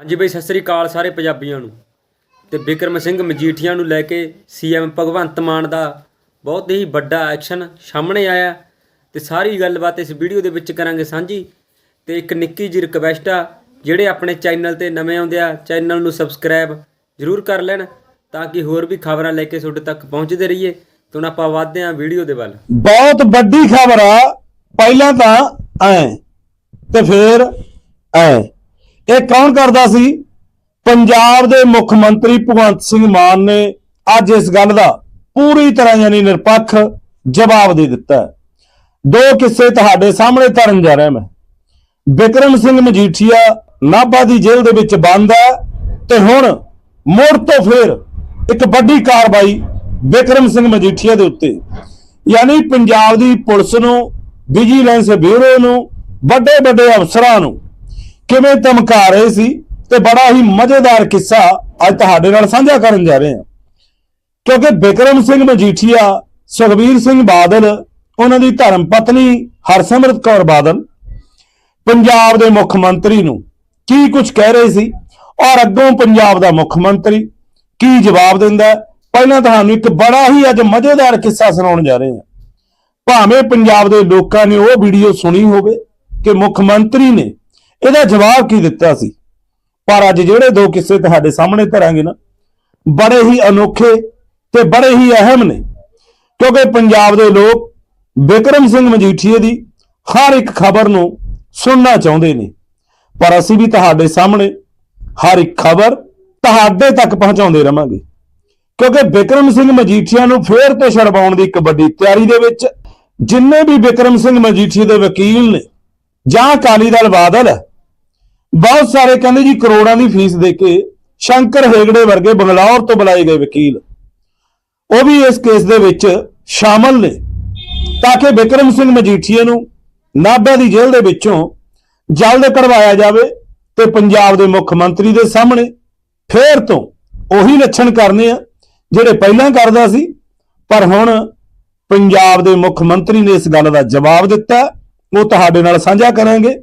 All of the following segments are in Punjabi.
ਹਾਂਜੀ ਬਈ, ਸਤਿ ਸ੍ਰੀ ਅਕਾਲ ਸਾਰੇ ਪੰਜਾਬੀਆਂ ਨੂੰ ਤੇ ਬਿਕਰਮ ਸਿੰਘ ਮਜੀਠੀਆ ਨੂੰ ਲੈ ਕੇ ਸੀਐਮ ਭਗਵੰਤ ਮਾਨ ਦਾ ਬਹੁਤ ਹੀ ਵੱਡਾ ਐਕਸ਼ਨ ਸਾਹਮਣੇ ਆਇਆ ਤੇ ਸਾਰੀ ਗੱਲਬਾਤ ਇਸ ਵੀਡੀਓ ਦੇ ਵਿੱਚ ਕਰਾਂਗੇ ਸਾਂਝੀ ਤੇ ਇੱਕ ਨਿੱਕੀ ਜਿਹੀ ਰਿਕਵੈਸਟ ਆ, ਜਿਹੜੇ ਆਪਣੇ ਚੈਨਲ ਤੇ ਨਵੇਂ ਆਉਂਦੇ ਆ, ਚੈਨਲ ਨੂੰ ਸਬਸਕ੍ਰਾਈਬ ਜ਼ਰੂਰ ਕਰ ਲੈਣ ਤਾਂ ਕਿ ਹੋਰ ਵੀ ਖਬਰਾਂ ਲੈ ਕੇ ਤੁਹਾਡੇ ਤੱਕ ਪਹੁੰਚਦੇ ਰਹੀਏ। ਤੇ ਹੁਣ ਆਪਾਂ ਵਧਦੇ ਹਾਂ ਵੀਡੀਓ ਦੇ ਵੱਲ। ਬਹੁਤ ਵੱਡੀ ਖਬਰ ਆ, ਪਹਿਲਾਂ ਤਾਂ ਐ ਤੇ ਫਿਰ ਐ। ਇਹ ਕੌਣ ਕਰਦਾ ਸੀ? ਪੰਜਾਬ ਦੇ ਮੁੱਖ ਮੰਤਰੀ ਭਗਵੰਤ ਸਿੰਘ ਮਾਨ ਨੇ ਅੱਜ ਇਸ ਗੱਲ ਦਾ ਪੂਰੀ ਤਰ੍ਹਾਂ ਯਾਨੀ ਨਿਰਪੱਖ ਜਵਾਬ ਦੇ ਦਿੱਤਾ ਦੋ ਕਿੱਸੇ ਤੁਹਾਡੇ ਸਾਹਮਣੇ ਧਰਨ ਜਾ ਰਿਹਾ ਮੈਂ। ਬਿਕਰਮ ਸਿੰਘ ਮਜੀਠੀਆ ਨਾਭਾ ਦੀ ਜੇਲ੍ਹ ਦੇ ਵਿੱਚ ਬੰਦ ਹੈ ਤੇ ਹੁਣ ਮੁੜ ਤੋਂ ਫਿਰ ਇੱਕ ਵੱਡੀ ਕਾਰਵਾਈ ਬਿਕਰਮ ਸਿੰਘ ਮਜੀਠੀਆ ਦੇ ਉੱਤੇ। ਯਾਨੀ ਪੰਜਾਬ ਦੀ ਪੁਲਿਸ ਨੂੰ, ਵਿਜੀਲੈਂਸ ਬਿਊਰੋ ਨੂੰ ਵੱਡੇ ਵੱਡੇ ਅਫਸਰਾਂ ਨੂੰ ਕਿਵੇਂ ਧਮਕਾ ਰਹੇ ਸੀ ਤੇ ਬੜਾ ਹੀ ਮਜ਼ੇਦਾਰ ਕਿੱਸਾ ਅੱਜ ਤੁਹਾਡੇ ਨਾਲ ਸਾਂਝਾ ਕਰਨ ਜਾ ਰਹੇ ਹਾਂ। ਕਿਉਂਕਿ ਬਿਕਰਮ ਸਿੰਘ ਮਜੀਠੀਆ, ਸੁਖਬੀਰ ਸਿੰਘ ਬਾਦਲ, ਉਹਨਾਂ ਦੀ ਧਰਮ ਪਤਨੀ ਹਰਸਿਮਰਤ ਕੌਰ ਬਾਦਲ, ਪੰਜਾਬ ਦੇ ਮੁੱਖ ਮੰਤਰੀ ਨੂੰ ਕੀ ਕੁਝ ਕਹਿ ਰਹੇ ਸੀ ਔਰ ਅੱਗੋਂ ਪੰਜਾਬ ਦਾ ਮੁੱਖ ਮੰਤਰੀ ਕੀ ਜਵਾਬ ਦਿੰਦਾ ਪਹਿਲਾਂ ਤੁਹਾਨੂੰ ਇੱਕ ਬੜਾ ਹੀ ਅੱਜ ਮਜ਼ੇਦਾਰ ਕਿੱਸਾ ਸੁਣਾਉਣ ਜਾ ਰਹੇ ਹਾਂ। ਭਾਵੇਂ ਪੰਜਾਬ ਦੇ ਲੋਕਾਂ ਨੇ ਉਹ ਵੀਡੀਓ ਸੁਣੀ ਹੋਵੇ ਕਿ ਮੁੱਖ ਮੰਤਰੀ ਨੇ ਇਹਦਾ ਜਵਾਬ ਕੀ ਦਿੱਤਾ ਸੀ? ਪਰ ਅੱਜ ਜਿਹੜੇ ਦੋ ਕਿੱਸੇ ਤੁਹਾਡੇ ਸਾਹਮਣੇ ਧਰਾਂਗੇ ਨਾ, ਬੜੇ ਹੀ ਅਨੋਖੇ ਤੇ ਬੜੇ ਹੀ ਅਹਿਮ ਨੇ। ਕਿਉਂਕਿ ਪੰਜਾਬ ਦੇ ਲੋਕ ਬਿਕਰਮ ਸਿੰਘ ਮਜੀਠੀਏ ਦੀ ਹਰ ਇੱਕ ਖਬਰ ਨੂੰ ਸੁਣਨਾ ਚਾਹੁੰਦੇ ਨੇ। ਪਰ ਅਸੀਂ ਵੀ ਤੁਹਾਡੇ ਸਾਹਮਣੇ ਹਰ ਇੱਕ ਖਬਰ ਤੁਹਾਡੇ ਤੱਕ ਪਹੁੰਚਾਉਂਦੇ ਰਵਾਂਗੇ। ਕਿਉਂਕਿ ਬਿਕਰਮ ਸਿੰਘ ਮਜੀਠੀਆ ਨੂੰ ਫੇਰ ਤੋਂ ਛਡਵਾਉਣ ਦੀ ਇੱਕ ਵੱਡੀ ਤਿਆਰੀ ਦੇ ਵਿੱਚ ਜਿੰਨੇ ਵੀ ਬਿਕਰਮ ਸਿੰਘ ਮਜੀਠੀਆ ਦੇ ਵਕੀਲ ਨੇ, ਜਾਂ ਅਕਾਲੀ ਦਲ ਬਾਦਲ ਹੈ ਬਹੁਤ ਸਾਰੇ ਕਹਿੰਦੇ ਜੀ ਕਰੋੜਾਂ ਦੀ ਫੀਸ ਦੇ ਕੇ ਸ਼ੰਕਰ ਹੇਗੜੇ ਵਰਗੇ ਬੰਗਲੌਰ ਤੋਂ ਬੁਲਾਏ ਗਏ ਵਕੀਲ। ਉਹ ਵੀ ਇਸ ਕੇਸ ਦੇ ਵਿੱਚ ਸ਼ਾਮਲ ਨੇ। ਤਾਂ ਕਿ ਬਿਕਰਮ ਸਿੰਘ ਮਜੀਠੀਏ ਨੂੰ ਨਾਭਾ ਦੀ ਜੇਲ੍ਹ ਦੇ ਵਿੱਚੋਂ ਜਲਦ ਕਢਵਾਇਆ ਜਾਵੇ ਤੇ ਪੰਜਾਬ ਦੇ ਮੁੱਖ ਮੰਤਰੀ ਦੇ ਸਾਹਮਣੇ ਫੇਰ ਤੋਂ ਉਹੀ ਲੱਛਣ ਕਰਨੇ ਆ ਜਿਹੜੇ ਪਹਿਲਾਂ ਕਰਦਾ ਸੀ। ਪਰ ਹੁਣ ਪੰਜਾਬ ਦੇ ਮੁੱਖ ਮੰਤਰੀ ਨੇ ਇਸ ਗੱਲ ਦਾ ਜਵਾਬ ਦਿੱਤਾ। ਉਹ ਤੁਹਾਡੇ ਨਾਲ ਸਾਂਝਾ ਕਰਾਂਗੇ।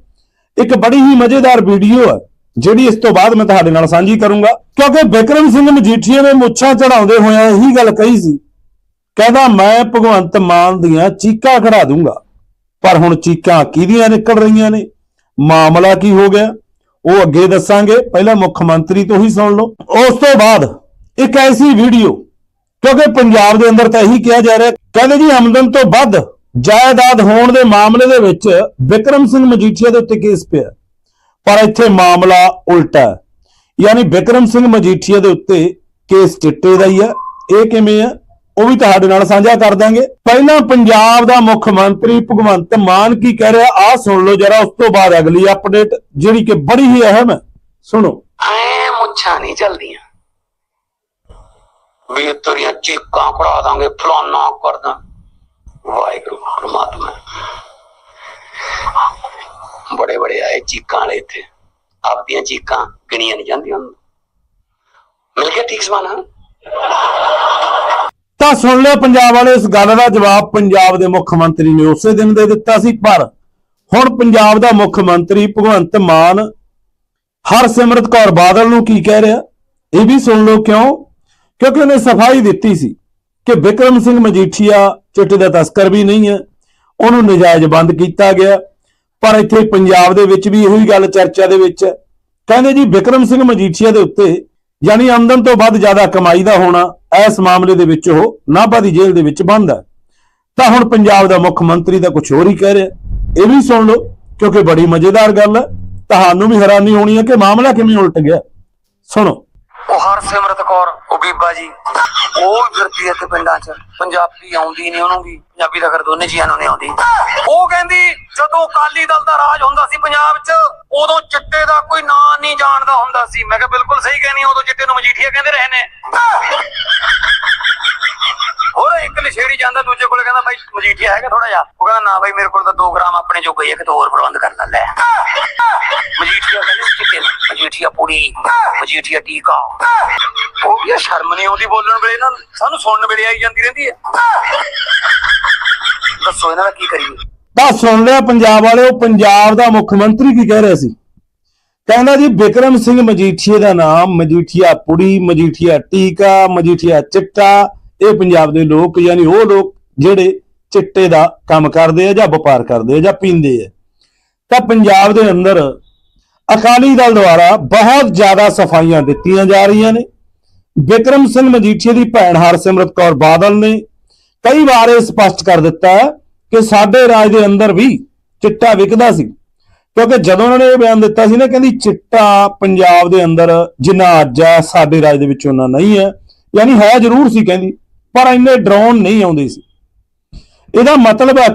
ਇੱਕ ਬੜੀ ਹੀ ਮਜ਼ੇਦਾਰ ਵੀਡੀਓ ਹੈ, ਜਿਹੜੀ ਇਸ ਤੋਂ ਬਾਅਦ ਮੈਂ ਤੁਹਾਡੇ ਨਾਲ ਸਾਂਝੀ ਕਰੂੰਗਾ। ਕਿਉਂਕਿ ਬਿਕਰਮ ਸਿੰਘ ਮਜੀਠੀਆ ਨੇ ਮੁੱਛਾਂ ਚੜਾਉਂਦੇ ਹੋਇਆ ਇਹੀ ਗੱਲ ਕਹੀ ਸੀ, ਕਹਿੰਦਾ, ਮੈਂ ਭਗਵੰਤ ਮਾਨ ਦੀਆਂ ਚੀਕਾਂ ਕਢਾ ਦੂੰਗਾ। ਪਰ ਹੁਣ ਚੀਕਾਂ ਕਿਹਦੀਆਂ ਨਿਕਲ ਰਹੀਆਂ ਨੇ? ਮਾਮਲਾ ਕੀ ਹੋ ਗਿਆ? ਉਹ ਅੱਗੇ ਦੱਸਾਂਗੇ। ਪਹਿਲਾਂ ਮੁੱਖ ਮੰਤਰੀ ਤੋਂ ਹੀ ਸੁਣ ਲਓ। ਉਸ ਤੋਂ ਬਾਅਦ ਇੱਕ ਐਸੀ ਵੀਡੀਓ, ਕਿਉਂਕਿ ਪੰਜਾਬ ਦੇ ਅੰਦਰ ਤਾਂ ਇਹੀ ਕਿਹਾ ਜਾ ਰਿਹਾ, ਕਹਿੰਦੇ ਜੀ ਆਮਦਨ ਤੋਂ ਵੱਧ ਜਾਇਦਾਦ ਹੋਣ ਦੇ ਮਾਮਲੇ ਦੇ ਵਿੱਚ ਵਿਕਰਮ ਸਿੰਘ ਮਜੀਠੀਆ ਦੇ ਉੱਤੇ ਕੇਸ ਪਿਆ ਪਰ ਇੱਥੇ ਮਾਮਲਾ ਉਲਟਾ ਯਾਨੀ ਵਿਕਰਮ ਸਿੰਘ ਮਜੀਠੀਆ ਦੇ ਉੱਤੇ ਕੇਸ ਚਿੱਟੇ ਦਾ ਹੀ ਹੈ। ਇਹ ਕਿਵੇਂ ਹੈ? ਉਹ ਵੀ ਤੁਹਾਡੇ ਨਾਲ ਸਾਂਝਾ ਕਰ ਦਾਂਗੇ। ਪਹਿਲਾਂ ਪੰਜਾਬ ਦਾ ਮੁੱਖ ਮੰਤਰੀ ਭਗਵੰਤ ਮਾਨ ਕੀ ਕਹਿ ਰਿਹਾ? ਆਹ ਸੁਣ ਲਓ ਜਰਾ, ਉਸ ਤੋਂ ਬਾਅਦ ਅਗਲੀ ਅਪਡੇਟ ਜਿਹੜੀ ਕਿ ਬੜੀ ਹੀ ਅਹਿਮ ਹੈ। ਸੁਣੋ। ਐ ਮੁੱਛਾਂ ਨਹੀਂ ਚੱਲਦੀਆਂ। ਵੀ ਤੇਰੀਆਂ ਚੀਕਾਂ ਕਰਾ ਦਾਂਗੇ, ਫਲਾਨਾ ਕਰਦਾ ਵਾਹਿਗੁਰੂ, ਪਰਮਾਤਮਾ। ਬੜੇ ਬੜੇ ਆਏ ਚੀਕਾਂ ਵਾਲੇ ਇੱਥੇ। ਆਪਦੀਆਂ ਚੀਕਾਂ ਗਿਣੀਆਂ ਨਹੀਂ ਜਾਂਦੀਆਂ। ਮਿਲ ਗਿਆ ਠੀਕ ਸਮਾਨ ਤਾਂ ਸੁਣ ਲਿਆ ਪੰਜਾਬ ਵਾਲੇ, ਇਸ ਗੱਲ ਦਾ ਜਵਾਬ ਪੰਜਾਬ ਦੇ ਮੁੱਖ ਮੰਤਰੀ ਨੇ ਉਸੇ ਦਿਨ ਦੇ ਦਿੱਤਾ ਸੀ, ਪਰ ਹੁਣ ਪੰਜਾਬ ਦਾ ਮੁੱਖ ਮੰਤਰੀ ਭਗਵੰਤ ਮਾਨ ਹਰਸਿਮਰਤ ਕੌਰ ਬਾਦਲ ਨੂੰ ਕੀ ਕਹਿ ਰਿਹਾ? ਇਹ ਵੀ ਸੁਣ ਲਓ ਕਿਉਂ? ਕਿਉਂਕਿ ਉਹਨੇ ਸਫ਼ਾਈ ਦਿੱਤੀ ਸੀ। ਕਿ ਵਿਕਰਮ ਸਿੰਘ ਮਜੀਠੀਆ ਚਿੱਟੇ ਦਾ ਤਸਕਰ ਵੀ ਨਹੀਂ ਹੈ, ਉਹਨੂੰ ਨਜਾਇਜ਼ ਬੰਦ ਕੀਤਾ ਗਿਆ। ਪਰ ਇੱਥੇ ਪੰਜਾਬ ਦੇ ਵਿੱਚ ਵੀ ਇਹੀ ਗੱਲ ਚਰਚਾ ਦੇ ਵਿੱਚ ਹੈ। ਕਹਿੰਦੇ ਜੀ, ਵਿਕਰਮ ਸਿੰਘ ਮਜੀਠੀਆ ਦੇ ਉੱਤੇ ਯਾਨੀ ਆਮਦਨ ਤੋਂ ਵੱਧ ਜ਼ਿਆਦਾ ਕਮਾਈ ਦਾ ਹੋਣਾ ਇਸ ਮਾਮਲੇ ਦੇ ਵਿੱਚ ਉਹ ਨਾਭਾ ਦੀ ਜੇਲ੍ਹ ਦੇ ਵਿੱਚ ਬੰਦ ਹੈ। ਤਾਂ ਹੁਣ ਪੰਜਾਬ ਦਾ ਮੁੱਖ ਮੰਤਰੀ ਦਾ ਕੁਝ ਹੋਰ ਹੀ ਕਹਿ ਰਿਹਾ ਇਹ ਵੀ ਸੁਣ ਲਓ, ਕਿਉਂਕਿ ਬੜੀ ਮਜ਼ੇਦਾਰ ਗੱਲ ਹੈ। ਤੁਹਾਨੂੰ ਵੀ ਹੈਰਾਨੀ ਹੋਣੀ ਹੈ ਕਿ ਮਾਮਲਾ ਕਿਵੇਂ ਉਲਟ ਗਿਆ। ਸੁਣੋ। ਉਹ ਹਰਸਿਮਰਤ ਕੌਰ ਉਹ ਬੀਬਾ ਜੀ ਉਹ ਫਿਰਦੀ ਇੱਥੇ ਪਿੰਡਾਂ 'ਚ। ਪੰਜਾਬੀ ਆਉਂਦੀ ਨਹੀਂ ਉਹਨੂੰ ਵੀ ਪੰਜਾਬੀ ਤਾਂ ਕਰ ਦੋਨੇ ਜੀਆਂ ਨੂੰ ਨਹੀਂ ਆਉਂਦੀ। ਉਹ ਕਹਿੰਦੀ ਜਦੋਂ ਅਕਾਲੀ ਦਲ ਦਾ ਰਾਜ ਹੁੰਦਾ ਸੀ ਪੰਜਾਬ 'ਚ ਉਦੋਂ ਚਿੱਟੇ ਦਾ ਕੋਈ ਨਾਂ ਨਹੀਂ ਜਾਣਦਾ ਹੁੰਦਾ ਸੀ। ਮੈਂ ਕਿਹਾ ਬਿਲਕੁਲ ਸਹੀ ਕਹਿੰਦੀ ਆ, ਉਦੋਂ ਚਿੱਟੇ ਨੂੰ ਮਜੀਠੀਆ ਕਹਿੰਦੇ ਰਹੇ ਨੇ। ਹੋਰ ਇੱਕ ਨਸ਼ੇੜੀ ਜਾਂਦਾ ਦੂਜੇ ਕੋਲ ਕਹਿੰਦਾ ਬਾਈ ਮਜੀਠੀਆ ਹੈਗਾ ਥੋੜਾ ਜਿਹਾ। ਉਹ ਕਹਿੰਦਾ ਨਾ ਬਾਈ ਮੇਰੇ ਕੋਲ ਤਾਂ 2 ਗ੍ਰਾਮ ਆਪਣੇ ਜੋ ਗਈ ਹੈ ਕਿਤੇ ਹੋਰ ਪ੍ਰਬੰਧ ਕਰ ਲੈ ਲੈ। ਮਜੀਠੀਆ ਕਹਿੰਦੇ ਚਿੱਟੇ ਨੂੰ, ਮਜੀਠੀਆ ਪੂਰੀ ਮਜੀਠੀਆ ਟੀਕਾ ਉਹ ਵੀ ਸ਼ਰਮ ਨਹੀਂ ਆਉਂਦੀ ਬੋਲਣ ਵੇਲੇ ਨਾ ਸਾਨੂੰ ਸੁਣਨ ਵੇਲੇ ਆਈ ਜਾਂਦੀ ਰਹਿੰਦੀ ਹੈ। ਦੱਸੋ ਇਹਨਾਂ ਦਾ ਕੀ ਕਰੀਏ। ਤਾਂ ਸੁਣ ਲਿਆ ਪੰਜਾਬ ਵਾਲਿਓ, ਪੰਜਾਬ ਦਾ ਮੁੱਖ ਮੰਤਰੀ ਕੀ ਕਹਿ ਰਿਹਾ ਸੀ? ਕਹਿੰਦਾ ਜੀ ਬਿਕਰਮ ਸਿੰਘ ਮਜੀਠੀਏ ਦਾ ਨਾਮ, ਮਜੀਠੀਆ ਪੁੜੀ, ਮਜੀਠੀਆ ਟੀਕਾ, ਮਜੀਠੀਆ ਚਿੱਟਾ, ਇਹ ਪੰਜਾਬ ਦੇ ਲੋਕ ਯਾਨੀ ਉਹ ਲੋਕ ਜਿਹੜੇ ਚਿੱਟੇ ਦਾ ਕੰਮ ਕਰਦੇ ਆ ਜਾਂ ਵਪਾਰ ਕਰਦੇ ਆ ਜਾਂ ਪੀਂਦੇ ਆ। ਤਾਂ ਪੰਜਾਬ ਦੇ ਅੰਦਰ ਅਕਾਲੀ ਦਲ ਦੁਆਰਾ ਬਹੁਤ ਜ਼ਿਆਦਾ ਸਫਾਈਆਂ ਦਿੱਤੀਆਂ ਜਾ ਰਹੀਆਂ ਨੇ। ਬਿਕਰਮ ਸਿੰਘ ਮਜੀਠੀਏ ਦੀ ਭੈਣ ਹਰਸਿਮਰਤ ਕੌਰ ਬਾਦਲ ਨੇ ਕਈ ਵਾਰ ਇਹ ਸਪਸ਼ਟ ਕਰ ਦਿੱਤਾ ਕਿ ਸਾਡੇ ਰਾਜ ਦੇ ਅੰਦਰ ਵੀ ਚਿੱਟਾ ਵਿਕਦਾ ਸੀ। ਕਿਉਂਕਿ ਜਦੋਂ ਉਹਨਾਂ ਨੇ ਇਹ ਬਿਆਨ ਦਿੱਤਾ ਸੀ ਨਾ, ਕਹਿੰਦੀ ਚਿੱਟਾ ਪੰਜਾਬ ਦੇ ਅੰਦਰ ਜਿੰਨਾ ਅੱਜ ਹੈ ਸਾਡੇ ਰਾਜ ਦੇ ਵਿੱਚ ਉਹਨਾਂ ਨਹੀਂ ਹੈ। ਯਾਨੀ ਹੈ ਜ਼ਰੂਰ ਸੀ, ਕਹਿੰਦੀ, ਪਰ ਇੰਨੇ ਡਰੋਨ ਨਹੀਂ ਆਉਂਦੇ ਸੀ। ਇਹਦਾ ਮਤਲਬ ਹੈ